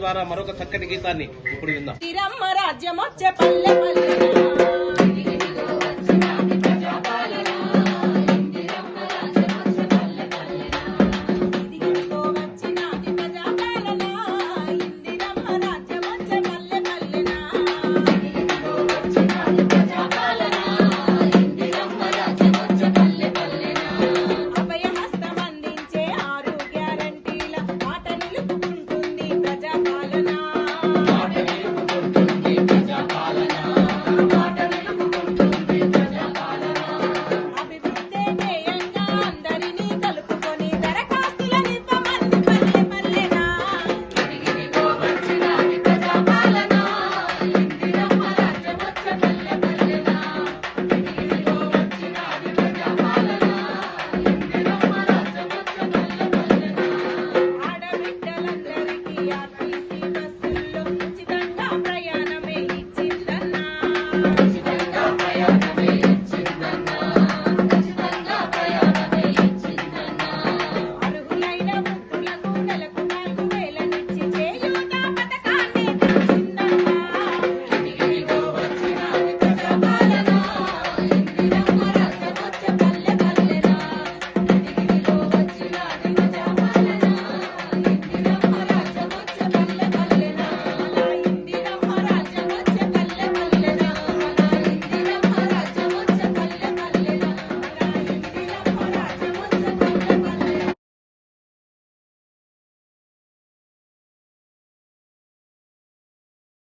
ద్వారా మరొక చక్కటి గీతాన్ని ఇప్పుడు విందాం. తిరమ్మ రాజ్యం వచ్చే పల్లె పల్లె.